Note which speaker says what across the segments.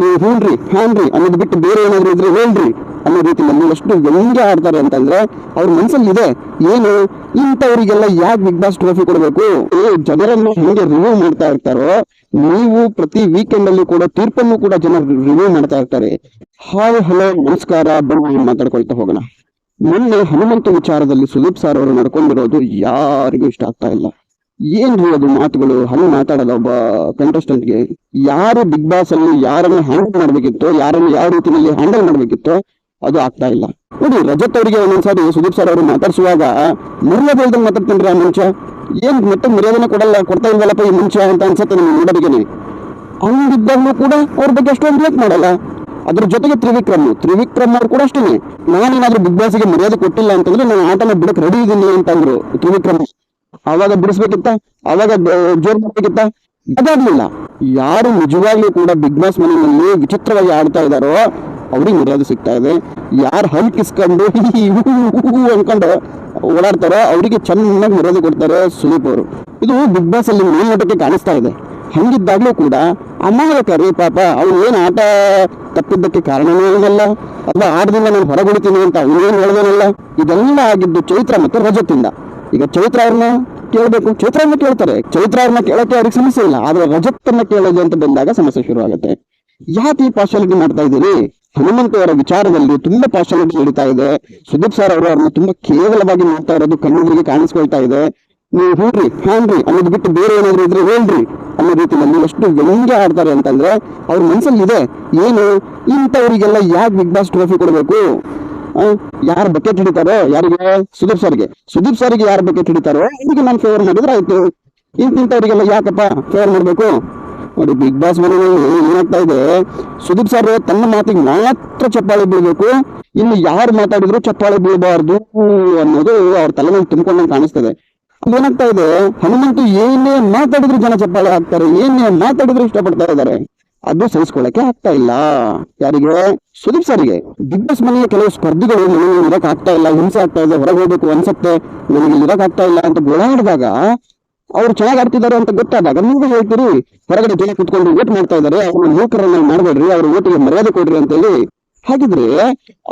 Speaker 1: ನೀವು ಹೂನ್ರಿ, ಹಾನ್ರಿ ಅನ್ನೋದು ಬಿಟ್ಟು ಬೇರೆ ಏನಾದ್ರು ಇದ್ರೆ ಹೇಳ್ರಿ ಅನ್ನೋ ರೀತಿಯಲ್ಲಿ ಎಷ್ಟು ವ್ಯಂಗ್ಯ ಆಡ್ತಾರೆ ಅಂತಂದ್ರೆ ಅವ್ರ ಮನಸ್ಸಲ್ಲಿ ಇದೆ ಏನು ಇಂಥವರಿಗೆಲ್ಲ ಯಾಕೆ ಬಿಗ್ ಬಾಸ್ ಟ್ರೋಫಿ ಕೊಡಬೇಕು? ಏ ಹೇಗೆ ಹೆಂಗೆ ರಿವ್ಯೂ ಮಾಡ್ತಾ ಇರ್ತಾರೋ, ನೀವು ಪ್ರತಿ ವೀಕೆಂಡ್ ಅಲ್ಲಿ ಕೂಡ ತೀರ್ಪನ್ನು ಕೂಡ ಜನ ರಿವ್ಯೂ ಮಾಡ್ತಾ ಇರ್ತಾರೆ. ಹಾಯ್, ಹಲೋ, ನಮಸ್ಕಾರ, ಬನ್ನಿ ಮಾತಾಡ್ಕೊಳ್ತಾ ಹೋಗೋಣ. ಮೊನ್ನೆ ಹನುಮಂತ ವಿಚಾರದಲ್ಲಿ ಸುದೀಪ್ ಸರ್ ಅವರು ನಡ್ಕೊಂಡಿರೋದು ಯಾರಿಗೂ ಇಷ್ಟ ಆಗ್ತಾ ಇಲ್ಲ. ಏನ್ರಿ ಹೇಳೋದು ಮಾತುಗಳು? ಹಂಗೆ ಮಾತಾಡೋದು ಒಬ್ಬ ಕಂಟೆಸ್ಟೆಂಟ್ಗೆ. ಯಾರು ಬಿಗ್ ಬಾಸ್ ಅಲ್ಲಿ ಯಾರನ್ನ ಹ್ಯಾಂಡಲ್ ಮಾಡ್ಬೇಕಿತ್ತು, ಯಾರನ್ನ ಯಾವ ರೀತಿಯಲ್ಲಿ ಹ್ಯಾಂಡಲ್ ಮಾಡ್ಬೇಕಿತ್ತು, ಅದು ಆಗ್ತಾ ಇಲ್ಲ. ನೋಡಿ, ರಜತ್ ಅವರಿಗೆ ಒಂದೊಂದ್ಸಾರಿ ಸುದೀಪ್ ಸರ್ ಅವರು ಮಾತಾಡಿಸುವಾಗ, ಮರ್ಯಾದೆ ಇಲ್ದಂಗೆ ಮಾತಾಡ್ತಾನ್ರಿ ಆ ಮನುಷ್ಯ. ಏನ್ ಮತ್ತೆ ಮರ್ಯಾದೆ ಕೊಡಲ್ಲ, ಕೊಡ್ತಾ ಇಲ್ವಲ್ಲಪ್ಪ ಈ ಮನುಷ್ಯ ಅಂತ ಅನ್ಸುತ್ತೆ ನಮ್ಗೆ ನೋಡೋರಿಗೆನೆ ಹಂಗಿದ್ದಾಗಲೂ ಕೂಡ ಅವ್ರ ಬಗ್ಗೆ ಅಷ್ಟೊಂದು ರಿಯಾಕ್ಟ್ ಮಾಡಲ್ಲ. ಅದ್ರ ಜೊತೆಗೆ ತ್ರಿವಿಕ್ರಮ್ ತ್ರಿವಿಕ್ರಮ್ ಅವ್ರು ಕೂಡ ಅಷ್ಟೇನೆ. ನಾನೇನಾದ್ರೂ ಬಿಗ್ ಬಾಸ್ಗೆ ಮರ್ಯಾದೆ ಕೊಟ್ಟಿಲ್ಲ ಅಂತಂದ್ರೆ ನಾನು ಆಟನ ಬಿಡಕ್ ರೆಡಿ ಇದ್ದೀನಿ ಅಂತಂದ್ರು ತ್ರಿವಿಕ್ರಮ್. ಅವಾಗ ಬಿಡಿಸ್ಬೇಕಿತ್ತ? ಅವಾಗ ಜೋರ್ ಮಾಡ್ಬೇಕಿತ್ತ? ಅದಾಗ್ಲಿಲ್ಲ. ಯಾರು ನಿಜವಾಗ್ಲೂ ಕೂಡ ಬಿಗ್ ಬಾಸ್ ಮನೆಯಲ್ಲಿ ವಿಚಿತ್ರವಾಗಿ ಆಡ್ತಾ ಇದಾರೋ ಅವ್ರಿಗೆ ಮರ್ಯಾದೆ ಸಿಗ್ತಾ ಇದೆ. ಯಾರು ಹಲ್ಕ್ ಇಸ್ಕೊಂಡು ಅನ್ಕೊಂಡು ಓಡಾಡ್ತಾರೋ, ಅವರಿಗೆ ಚೆನ್ನಾಗಿ ಮರ್ಯಾದೆ ಕೊಡ್ತಾರೆ ಸುದೀಪ್ ಅವರು. ಇದು ಬಿಗ್ ಬಾಸ್ ಅಲ್ಲಿ ಮೇಲ್ನೋಟಕ್ಕೆ ಕಾಣಿಸ್ತಾ ಇದೆ. ಹಂಗಿದ್ದಾಗ್ಲೂ ಕೂಡ ಅಮಾಯಕ ಪಾಪ ಅವ್ನು ಏನು ಆಟ ತಪ್ಪಿದ್ದಕ್ಕೆ ಕಾರಣನೇ ಏನಲ್ಲ ಅಥವಾ ಆಟದಿಂದ ನಾನು ಹೊರಗುಳಿತೀನಿ ಅಂತ ಅವನೇನು ಹೇಳ್ದೇನಲ್ಲ? ಇದೆಲ್ಲ ಆಗಿದ್ದು ಚೈತ್ರ ಮತ್ತು ರಜತಿಂದ ಈಗ ಚೈತ್ರ ಅವ್ರನ್ನ ಕೇಳಬೇಕು ಚೈತ್ರನ್ನ ಕೇಳ್ತಾರೆ. ಚೈತ್ರ ಅವ್ರನ್ನ ಕೇಳಕ್ಕೆ ಅವ್ರಿಗೆ ಸಮಸ್ಯೆ ಇಲ್ಲ. ಆದ್ರೆ ರಜತ್ತನ್ನ ಕೇಳೋದು ಅಂತ ಬಂದಾಗ ಸಮಸ್ಯೆ ಶುರು ಆಗುತ್ತೆ ಯಾಕೆ ಈ ಪಾರ್ಶಾಲಿಟಿ ಮಾಡ್ತಾ ಇದ್ದೀನಿ ಹನುಮಂತ ಅವರ ವಿಚಾರದಲ್ಲಿ ತುಂಬಾ ಪಾರ್ಶಾಲಿಟಿ ನಡೀತಾ ಇದೆ. ಸುದೀಪ್ ಸರ್ ಅವರು ಅವ್ರನ್ನ ತುಂಬಾ ಕೇವಲವಾಗಿ ನೋಡ್ತಾ ಇರೋದು ಕಣ್ಣುಗಳಿಗೆ ಕಾಣಿಸ್ಕೊಳ್ತಾ ಇದೆ. ನೀವು ಹೂನ್ರಿ ಹಾನ್ರಿ ಅನ್ನೋದು ಬಿಟ್ಟು ಬೇರೆ ಏನಾದ್ರು ಇದ್ರೆ ಹೇಳ್ರಿ ಅನ್ನೋ ರೀತಿಯಲ್ಲಿ ಎಷ್ಟು ವ್ಯಂಗ್ಯ ಆಡ್ತಾರೆ ಅಂತಂದ್ರೆ ಅವ್ರ ಮನ್ಸಲ್ಲಿ ಇದೆ ಏನು? ಇಂಥವರಿಗೆಲ್ಲ ಯಾಕೆ ಬಿಗ್ ಬಾಸ್ ಟ್ರೋಫಿ ಕೊಡಬೇಕು? ಯಾರು ಬಕೆಟ್ ಹಿಡಿತಾರೋ, ಯಾರಿಗೆ? ಸುದೀಪ್ ಸರ್ಗೆ. ಸುದೀಪ್ ಸರ್ಗೆ ಯಾರು ಬಕೆಟ್ ಹಿಡಿತಾರೋ, ಅವರಿಗೆ ನಾನು ಫೇವರ್ ಮಾಡಿದ್ರೆ ಆಯ್ತು. ಇಂತಿಂತವರಿಗೆಲ್ಲ ಯಾಕಪ್ಪ ಫೇವರ್ ಮಾಡಬೇಕು? ನೋಡಿ ಬಿಗ್ ಬಾಸ್ ಮನೆಯಲ್ಲಿ ಏನಾಗ್ತಾ ಇದೆ? ಸುದೀಪ್ ಸರ್ ತನ್ನ ಮಾತಿಗೆ ಮಾತ್ರ ಚಪ್ಪಾಳೆ ಬೀಳ್ಬೇಕು. ಇಲ್ಲಿ ಯಾರು ಮಾತಾಡಿದ್ರು ಚಪ್ಪಾಳೆ ಬೀಳಬಾರ್ದು ಅನ್ನೋದು ಅವ್ರ ತಲೆನಲ್ಲಿ ತುಂಬಿಕೊಂಡಂಗೆ ಕಾಣಿಸ್ತದೆ. ಏನಾಗ್ತಾ ಇದೆ? ಹನುಮಂತು ಏನೇ ಮಾತಾಡಿದ್ರು ಜನ ಚಪ್ಪಾಳೆ ಹಾಕ್ತಾರೆ, ಏನೇ ಮಾತಾಡಿದ್ರು ಇಷ್ಟಪಡ್ತಾ ಇದ್ದಾರೆ. ಅದು ಸಹಿಸ್ಕೊಳ್ಳಕ್ಕೆ ಆಗ್ತಾ ಇಲ್ಲ. ಯಾರಿಗೆ? ಸುದೀಪ್ ಸರ್ಗೆ. ಬಿಗ್ ಬಾಸ್ ಮನೆಯ ಕೆಲವು ಸ್ಪರ್ಧಿಗಳು ನನಗೆ ಇರಕ್ ಆಗ್ತಾ ಇಲ್ಲ. ಹಿಂಸೆ ಆಗ್ತಾ ಇದೆ. ಹೊರಗೆ ಹೋಗ್ಬೇಕು ಅನ್ಸುತ್ತೆ. ನನಗೆ ಇರಕ್ ಆಗ್ತಾ ಇಲ್ಲ ಅಂತ ಗೋಳಾಡಿದಾಗ ಅವ್ರು ಚೆನ್ನಾಗಿ ಆಡ್ತಿದ್ದಾರೆ ಅಂತ ಗೊತ್ತಾದಾಗ ನೀವು ಹೇಳ್ತೀರಿ. ಹೊರಗಡೆ ಜನ ಕುತ್ಕೊಂಡು ಓಟ್ ಮಾಡ್ತಾ ಇದ್ದಾರೆ. ಅವ್ರನ್ನ ನೌಕರನ್ನ ಮಾಡಬೇಡ್ರಿ. ಅವ್ರ ಓಟಿಗೆ ಮರ್ಯಾದೆ ಕೊಡ್ರಿ ಅಂತ ಹೇಳಿ. ಹಾಗಿದ್ರೆ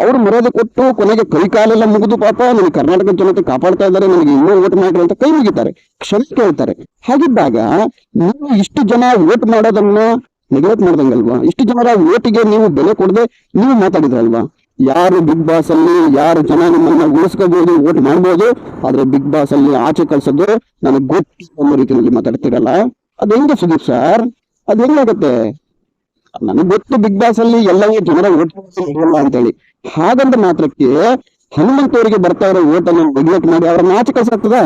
Speaker 1: ಅವ್ರು ಮರ್ಯಾದೆ ಕೊಟ್ಟು ಕೊನೆಗೆ ಕೈ ಕಾಲೆಲ್ಲ ಮುಗಿದು ಪಾಪ ನನಗೆ ಕರ್ನಾಟಕ ಜನತೆ ಕಾಪಾಡ್ತಾ ಇದ್ದಾರೆ. ನನಗೆ ಇನ್ನೂ ಓಟ್ ಮಾಡ್ರಿ ಅಂತ ಕೈ ಮುಗಿತಾರೆ. ಕ್ಷಮೆ ಕೇಳ್ತಾರೆ. ಹಾಗಿದ್ದಾಗ ನೀವು ಇಷ್ಟು ಜನ ಓಟ್ ಮಾಡೋದನ್ನ ನೆಗ್ಲೆಕ್ಟ್ ಮಾಡ್ದಂಗಲ್ವಾ? ಇಷ್ಟು ಜನರ ಓಟಿಗೆ ನೀವು ಬೆಲೆ ಕೊಡದೆ ನೀವು ಮಾತಾಡಿದ್ರಲ್ವಾ? ಯಾರು ಬಿಗ್ ಬಾಸ್ ಅಲ್ಲಿ ಯಾರು ಜನ ನಿಮ್ಮನ್ನ ಉಳಿಸ್ಕೋಬಹುದು, ಓಟ್ ಮಾಡ್ಬೋದು, ಆದ್ರೆ ಬಿಗ್ ಬಾಸ್ ಅಲ್ಲಿ ಆಚೆ ಕಳ್ಸೋದು ನನಗೆ ಗೊತ್ತು ಅನ್ನೋ ರೀತಿಯಲ್ಲಿ ಮಾತಾಡ್ತಿರಲ್ಲ? ಅದು ಹೆಂಗೆ ಸುದೀಪ್ ಸರ್? ಅದು ಹೆಂಗಾಗತ್ತೆ ನನಗೆ ಗೊತ್ತು ಬಿಗ್ ಬಾಸ್ ಅಲ್ಲಿ ಎಲ್ಲವೂ ಜನರ ಓಟ್ ಅಂತ ಹೇಳಿ ಹಾಗಂದ ಮಾತ್ರಕ್ಕೆ ಹನುಮಂತ ಅವರಿಗೆ ಬರ್ತಾ ಇರೋ ಓಟನ್ನು ನೆಗ್ಲೆಕ್ಟ್ ಮಾಡಿ ಅವ್ರನ್ನ ಆಚೆ ಕಳ್ಸಾಗ್ತದ?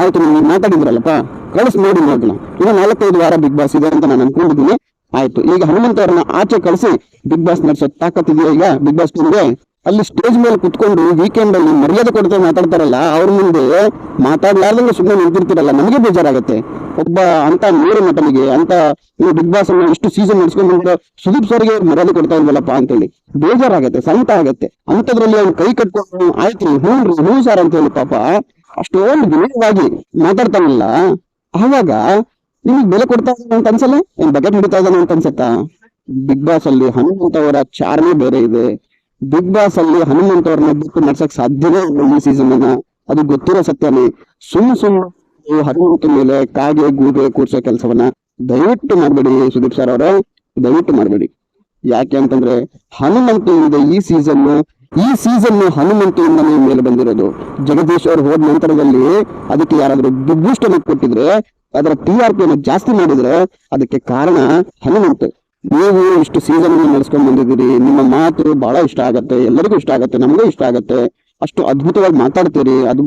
Speaker 1: ಆಯ್ತು, ನೀವು ಮಾತಾಡಿದ್ರಲ್ಲಪ್ಪ. ಕಳಿಸ್ ನೋಡಿ ನೋಡೋಣ. ಈಗ ನಾಲ್ಕೈದು ವಾರ ಬಿಗ್ ಬಾಸ್ ಇದೆ ಅಂತ ನಾನು ಅನ್ಕೊಂಡಿದ್ದೀನಿ. ಆಯ್ತು. ಈಗ ಹನುಮಂತ ಅವ್ರನ್ನ ಆಚೆ ಕಳಿಸಿ ಬಿಗ್ ಬಾಸ್ ನಡ್ಸೋ ತಾಕತ್ತಿದೆಯಾ ಈಗ ಬಿಗ್ ಬಾಸ್ ಟೀಮ್ಗೆ ಅಲ್ಲಿ ಸ್ಟೇಜ್ ಮೇಲೆ ಕುತ್ಕೊಂಡು ವೀಕೆಂಡ್ ಅಲ್ಲಿ ಮರ್ಯಾದೆ ಕೊಡ್ತಾ ಮಾತಾಡ್ತಾರಲ್ಲ, ಅವ್ರ ಮುಂದೆ ಮಾತಾಡ್ಲಾರ್ದಂಗೆ ಸುಮ್ಮನೆ ನಿಂತಿರ್ತಿರಲ್ಲ, ನಮಗೆ ಬೇಜಾರಾಗತ್ತೆ. ಒಬ್ಬ ಅಂತ ಮೂರು ನಟನಿಗೆ ಅಂತ ನೀವು ಬಿಗ್ ಬಾಸ್ ಅನ್ನ ಇಷ್ಟು ಸೀಸನ್ ನಡೆಸ್ಕೊಂಡು ಸುದೀಪ್ ಸರ್ಗೆ ಮರ್ಯಾದೆ ಕೊಡ್ತಾ ಇಲ್ವಲ್ಲಪ್ಪ ಅಂತೇಳಿ. ಬೇಜಾರಾಗತ್ತೆ, ಸಂತ ಆಗತ್ತೆ. ಅಂತದ್ರಲ್ಲಿ ಅವ್ನು ಕೈ ಕಟ್ಕೊಂಡು, ಆಯ್ತು, ಹ್ಞೂ ಹ್ಞೂ ಸರ್ ಅಂತ ಹೇಳಿ ಪಾಪ ಅಷ್ಟೊಂದು ವಿನಯವಾಗಿ ಮಾತಾಡ್ತಾನಲ್ಲ. ಆವಾಗ ನಿಮಗೆ ಬೆಲೆ ಕೊಡ್ತಾ ಇದ್ದಾನೆ ಅಂತ ಅನ್ಸಲ್ಲ? ಏನ್ ಬಕೆಟ್ ಹಿಡಿತಾ ಇದ್ದಾನೆ ಅಂತ ಅನ್ಸುತ್ತಾ? ಬಿಗ್ ಬಾಸ್ ಅಲ್ಲಿ ಹನುಮಂತ ಅವರ ಚಾರ್ಮೆ ಬೇರೆ ಇದೆ. ಬಿಗ್ ಬಾಸ್ ಅಲ್ಲಿ ಹನುಮಂತ ಅವ್ರನ್ನ ಬಿಟ್ಟು ನಡ್ಸಕ್ ಸಾಧ್ಯನೇ ಇಲ್ಲ ಈ ಸೀಸನ್ ಅನ್ನ. ಅದು ಗೊತ್ತಿರೋ ಸತ್ಯನೇ. ಸುಮ್ ಸುಮ್ ಹನುಮಂತ ಮೇಲೆ ಕಾಗೆ, ಗೂಬೆ ಕೂರ್ಸೋ ಕೆಲಸವನ್ನ ದಯವಿಟ್ಟು ಮಾಡಬೇಡಿ ಸುದೀಪ್ ಸರ್ ಅವರೇ. ದಯವಿಟ್ಟು ಮಾಡಬೇಡಿ. ಯಾಕೆ ಅಂತಂದ್ರೆ ಹನುಮಂತ ಇಂದ ಈ ಸೀಸನ್ ಈ ಸೀಸನ್ ಹನುಮಂತನಿಂದನೇ ಮೇಲೆ ಬಂದಿರೋದು. ಜಗದೀಶ್ ಅವ್ರು ಹೋದ ನಂತರದಲ್ಲಿ ಅದಕ್ಕೆ ಯಾರಾದ್ರೂ ಅನ್ನು ಕೊಟ್ಟಿದ್ರೆ ಅದರ ಟಿ ಆರ್ ಪಿ ಅನ್ನು ಜಾಸ್ತಿ ಮಾಡಿದ್ರೆ ಅದಕ್ಕೆ ಕಾರಣ ಹನುಮಂತ. ನೀವು ಇಷ್ಟು ಸೀಸನ್ ನಡೆಸ್ಕೊಂಡು ಬಂದಿದ್ದೀರಿ. ನಿಮ್ಮ ಮಾತು ಬಹಳ ಇಷ್ಟ ಆಗತ್ತೆ. ಎಲ್ಲರಿಗೂ ಇಷ್ಟ ಆಗತ್ತೆ. ನಮಗೂ ಇಷ್ಟ ಆಗತ್ತೆ. ಅಷ್ಟು ಅದ್ಭುತವಾಗಿ ಮಾತಾಡ್ತೀರಿ. ಅದು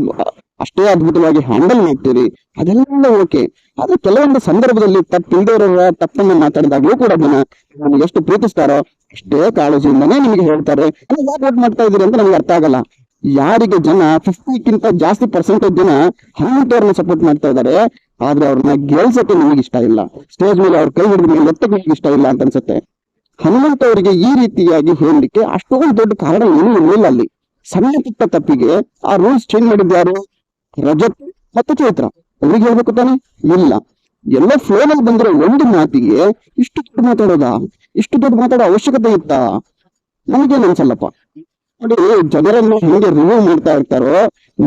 Speaker 1: ಅಷ್ಟೇ ಅದ್ಭುತವಾಗಿ ಹ್ಯಾಂಡಲ್ ಮಾಡ್ತೀರಿ. ಅದೆಲ್ಲ ಓಕೆ ಆದ್ರೆ ಕೆಲವೊಂದು ಸಂದರ್ಭದಲ್ಲಿ ತಪ್ಪಿಲ್ದವರ ತಪ್ಪನ್ನ ಮಾತಾಡಿದಾಗ್ಲೂ ಕೂಡ ಜನ ನಮ್ಗೆ ಎಷ್ಟು ಪ್ರೀತಿಸ್ತಾರೋ ಅಷ್ಟೇ ಕಾಳಜಿಯಿಂದನೇ ನಿಮಗೆ ಹೇಳ್ತಾರೆ. ಯಾಕೆ ಮಾಡ್ತಾ ಇದೀರಿ ಅಂತ ನಮ್ಗೆ ಅರ್ಥ ಆಗಲ್ಲ. ಯಾರಿಗೆ ಜನ ಫಿಫ್ಟಿಕ್ಕಿಂತ ಜಾಸ್ತಿ ಪರ್ಸೆಂಟೇಜ್ ಜನ ಹನುಮಂತವ್ರನ್ನ ಸಪೋರ್ಟ್ ಮಾಡ್ತಾ ಇದ್ದಾರೆ. ಆದ್ರೆ ಅವ್ರನ್ನ ಗೆಲ್ಸಕ್ಕೆ ನಮಗೆ ಇಷ್ಟ ಇಲ್ಲ. ಸ್ಟೇಜ್ ಮೇಲೆ ಅವ್ರ ಕೈ ಹಿಡಿದ ಮೇಲೆ ಎತ್ತಕ್ಕೆ ನಮಗೆ ಇಷ್ಟ ಇಲ್ಲ ಅಂತ ಅನ್ಸುತ್ತೆ. ಹನುಮಂತ ಅವರಿಗೆ ಈ ರೀತಿಯಾಗಿ ಹೇಳಲಿಕ್ಕೆ ಅಷ್ಟೊಂದು ದೊಡ್ಡ ಕಾರಣ ಏನೂ ಇರಲಿಲ್ಲ ಅಲ್ಲಿ. ಸಣ್ಣ ಪುಟ್ಟ ತಪ್ಪಿಗೆ ಆ ರೂಲ್ಸ್ ಚೇಂಜ್ ಮಾಡಿದ್ದು ಯಾರು? ರಜತ್ ಮತ್ತು ಚೈತ್ರ. ಅವ್ರಿಗೆ ಹೇಳ್ಬೇಕು ತಾನೆ? ಇಲ್ಲ. ಎಲ್ಲ ಫ್ಲೋನಲ್ಲಿ ಬಂದ್ರೆ ಒಂದು ಮಾತಿಗೆ ಇಷ್ಟು ದೊಡ್ಡ ಮಾತಾಡೋದಾ? ಇಷ್ಟು ದೊಡ್ಡ ಮಾತಾಡೋ ಅವಶ್ಯಕತೆ ಇತ್ತ? ನನಗೇನು ಅನ್ಸಲ್ಲಪ್ಪ? ನೋಡಿ, ಜನರನ್ನು ಹೇಗೆ ರಿವ್ಯೂ ಮಾಡ್ತಾ ಇರ್ತಾರೋ,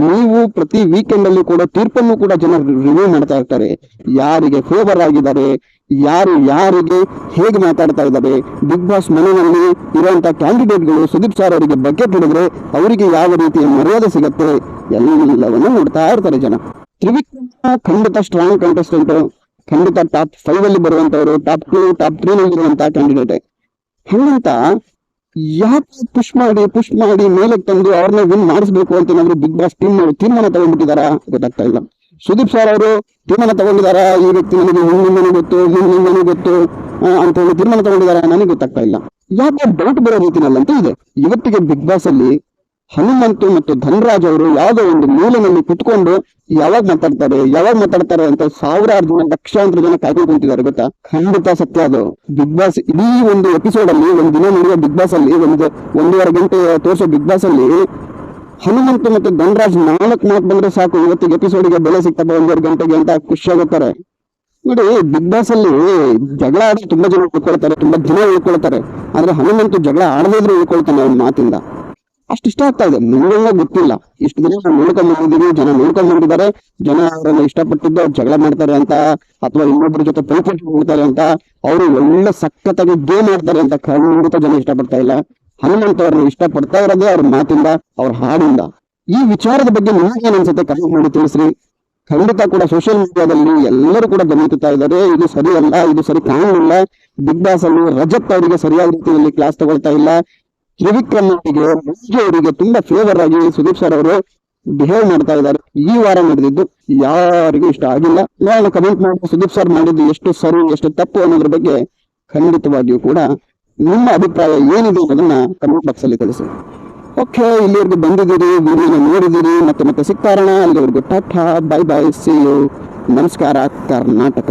Speaker 1: ನೀವು ಪ್ರತಿ ವೀಕೆಂಡ್ ಅಲ್ಲಿ ಕೂಡ ತೀರ್ಪನ್ನು ಕೂಡ ಜನರು ರಿವ್ಯೂ ಮಾಡ್ತಾ ಇರ್ತಾರೆ. ಯಾರಿಗೆ ಫೇವರ್ ಆಗಿದ್ದಾರೆ, ಯಾರು ಯಾರಿಗೆ ಹೇಗೆ ಮಾತಾಡ್ತಾ ಇದ್ದಾರೆ ಬಿಗ್ ಬಾಸ್ ಮನೆಯಲ್ಲಿ ಇರುವಂತ ಕ್ಯಾಂಡಿಡೇಟ್ಗಳು ಸುದೀಪ್ ಸರ್ ಅವರಿಗೆ ಬಗ್ಗೆ ಹಿಡಿದ್ರೆ ಅವರಿಗೆ ಯಾವ ರೀತಿಯ ಮರ್ಯಾದೆ ಸಿಗತ್ತೆ, ಎಲ್ಲವನ್ನು ನೋಡ್ತಾ ಇರ್ತಾರೆ ಜನ. ತ್ರಿವಿಕ್ರಮ ಖಂಡಿತ ಸ್ಟ್ರಾಂಗ್ ಕಂಟೆಸ್ಟೆಂಟ್ ಖಂಡಿತ ಟಾಪ್ ಫೈವ್ ಅಲ್ಲಿ ಬರುವಂತವರು ಟಾಪ್ ಟೂ ಟಾಪ್ ತ್ರೀ ನಲ್ಲಿ ಇರುವಂತಹ ಕ್ಯಾಂಡಿಡೇಟ್ ಹಂಗಂತ ಯಾಕೆ ಪುಷ್ ಮಾಡಿ ಪುಷ್ ಮಾಡಿ ಮೇಲೆ ತಂದು ಅವ್ರನ್ನ ವಿನ್ ಮಾಡಿಸ್ಬೇಕು ಅಂತ ಏನಾದ್ರು ಬಿಗ್ ಬಾಸ್ ಟೀಮ್ ಅವರು ತೀರ್ಮಾನ ತಗೊಂಡ್ಬಿಟ್ಟಿದಾರಾ ಗೊತ್ತಾಗ್ತಾ ಇಲ್ಲ. ಸುದೀಪ್ ಸರ್ ಅವರು ತೀರ್ಮಾನ ತಗೊಂಡಿದಾರ ಈ ವ್ಯಕ್ತಿ ನನಗೆ ಹಿಂದಿಂದನೂ ಗೊತ್ತು ಹಿಂದಿಂದನೂ ಗೊತ್ತು ಅಂತ ಹೇಳಿ ತೀರ್ಮಾನ ತಗೊಂಡಿದಾರ ನನಗೆ ಗೊತ್ತಾಗ್ತಾ ಇಲ್ಲ. ಯಾಕೆ ಡೌಟ್ ಬರೋ ರೀತಿನಲ್ಲಂತೂ ಇದೆ. ಇವತ್ತಿಗೆ ಬಿಗ್ ಬಾಸ್ ಅಲ್ಲಿ ಹನುಮಂತು ಮತ್ತು ಧನರಾಜ್ ಅವರು ಯಾವುದೋ ಒಂದು ಮೂಲೆನಲ್ಲಿ ಕುತ್ಕೊಂಡು ಯಾವಾಗ ಮಾತಾಡ್ತಾರೆ ಯಾವಾಗ ಮಾತಾಡ್ತಾರೆ ಅಂತ ಸಾವಿರಾರು ಜನ, ಲಕ್ಷಾಂತರ ಜನ ಕಾಯ್ಕೊಂಡು ಕುಂತಿದ್ದಾರೆ, ಗೊತ್ತಾ? ಖಂಡಿತ ಸತ್ಯ ಅದು. ಬಿಗ್ ಬಾಸ್, ಇಡೀ ಒಂದು ಎಪಿಸೋಡ್ ಅಲ್ಲಿ, ಒಂದು ದಿನ ನಡೆಯುವ ಬಿಗ್ ಬಾಸ್ ಅಲ್ಲಿ, ಒಂದು ಒಂದೂವರೆ ಗಂಟೆ ತೋರಿಸೋ ಬಿಗ್ ಬಾಸ್ ಅಲ್ಲಿ, ಹನುಮಂತು ಮತ್ತು ಧನರಾಜ್ ನಾಲ್ಕು ಮಾತು ಬಂದ್ರೆ ಸಾಕು, ಇವತ್ತಿಗೆ ಎಪಿಸೋಡ್ಗೆ ಬೆಲೆ ಸಿಗ್ತಪ್ಪ ಒಂದೂವರೆ ಗಂಟೆಗೆ ಅಂತ ಖುಷಿಯಾಗುತ್ತಾರೆ ನೋಡಿ, ಬಿಗ್ ಬಾಸ್ ಅಲ್ಲಿ ಜಗಳ ಆಡಿ ತುಂಬಾ ಜನ ಉಳ್ಕೊಳ್ತಾರೆ, ತುಂಬಾ ದಿನ ಉಳ್ಕೊಳ್ತಾರೆ. ಆದ್ರೆ ಹನುಮಂತು ಜಗಳ ಆಡದೇ ಇದ್ರೆ ಉಳ್ಕೊಳ್ತಾನೆ ಅವ್ನ ಮಾತಿಂದ. ಅಷ್ಟು ಇಷ್ಟ ಆಗ್ತಾ ಇದೆ. ನಿಮಗೆಲ್ಲ ಗೊತ್ತಿಲ್ಲ. ಇಷ್ಟು ದಿನ ನೋಡ್ಕೊಂಡ್ ಬಂದಿದ್ದೀವಿ ಜನ ನೋಡ್ಕೊಂಡು ಬಂದಿದ್ದಾರೆ. ಜನ ಅವರನ್ನ ಇಷ್ಟಪಟ್ಟಿದ್ದು ಜಗಳ ಮಾಡ್ತಾರೆ ಅಂತ, ಅಥವಾ ಇನ್ನೊಬ್ಬರ ಜೊತೆ ಪೈಪೋಟಿ ಹೋಗ್ತಾರೆ ಅಂತ, ಅವರು ಒಳ್ಳೆ ಸಖತ್ತಾಗಿ ಗೇಮ್ ಮಾಡ್ತಾರೆ ಅಂತ ಖಂಡಿತ ಜನ ಇಷ್ಟಪಡ್ತಾ ಇಲ್ಲ. ಹನುಮಂತ ಅವ್ರನ್ನ ಇಷ್ಟಪಡ್ತಾ ಇರೋದೇ ಅವ್ರ ಮಾತಿಂದ, ಅವ್ರ ಹಾಡಿಂದ. ಈ ವಿಚಾರದ ಬಗ್ಗೆ ನಿಮಗೆ ಏನ್ ಅನ್ಸುತ್ತೆ? ಕಮೆಂಟ್ ಮಾಡಿ ತಿಳಿಸ್ರಿ. ಖಂಡಿತ ಕೂಡ ಸೋಷಿಯಲ್ ಮೀಡಿಯಾದಲ್ಲಿ ಎಲ್ಲರೂ ಕೂಡ ಗಮನಿಸುತ್ತಾ ಇದ್ದಾರೆ. ಇದು ಸರಿ ಅಲ್ಲ ಇದು ಸರಿ ಕಾಣಲಿಲ್ಲ ಬಿಗ್ ಬಾಸ್ ಅಲ್ಲಿ ರಜತ್ ಅವರಿಗೆ ಸರಿಯಾದ ರೀತಿಯಲ್ಲಿ ಕ್ಲಾಸ್ ತಗೊಳ್ತಾ ಇಲ್ಲ. ತ್ರಿವಿಕ್ರಮ್ ಅವರಿಗೆ ಮುಖ್ಯ ಅವರಿಗೆ ತುಂಬಾ ಫೇವರ್ ಆಗಿ ಸುದೀಪ್ ಸರ್ ಅವರು ಬಿಹೇವ್ ಮಾಡ್ತಾ ಇದ್ದಾರೆ. ಈ ವಾರ ನಡೆದಿದ್ದು ಯಾರಿಗೂ ಇಷ್ಟ ಆಗಿಲ್ಲ. ನಾನು ಕಮೆಂಟ್ ಮಾಡಿ ಸುದೀಪ್ ಸರ್ ಮಾಡಿದ್ದು ಎಷ್ಟು ಸರಿ, ಎಷ್ಟು ತಪ್ಪು ಅನ್ನೋದ್ರ ಬಗ್ಗೆ ಖಂಡಿತವಾಗಿಯೂ ಕೂಡ ನಿಮ್ಮ ಅಭಿಪ್ರಾಯ ಏನಿದೆ ಅನ್ನೋದನ್ನ ಕಮೆಂಟ್ ಬಾಕ್ಸ್ ಅಲ್ಲಿ ತಿಳಿಸಿ. ಓಕೆ ಇಲ್ಲಿವರೆಗೂ ಬಂದಿದ್ದೀರಿ ವಿಡಿಯೋನ ನೋಡಿದ್ದೀರಿ, ಮತ್ತೆ ಮತ್ತೆ ಸಿಗ್ತಾರಣ ಅಲ್ಲಿವರೆಗೂ tata bye bye see you ನಮಸ್ಕಾರ, ಕರ್ನಾಟಕ.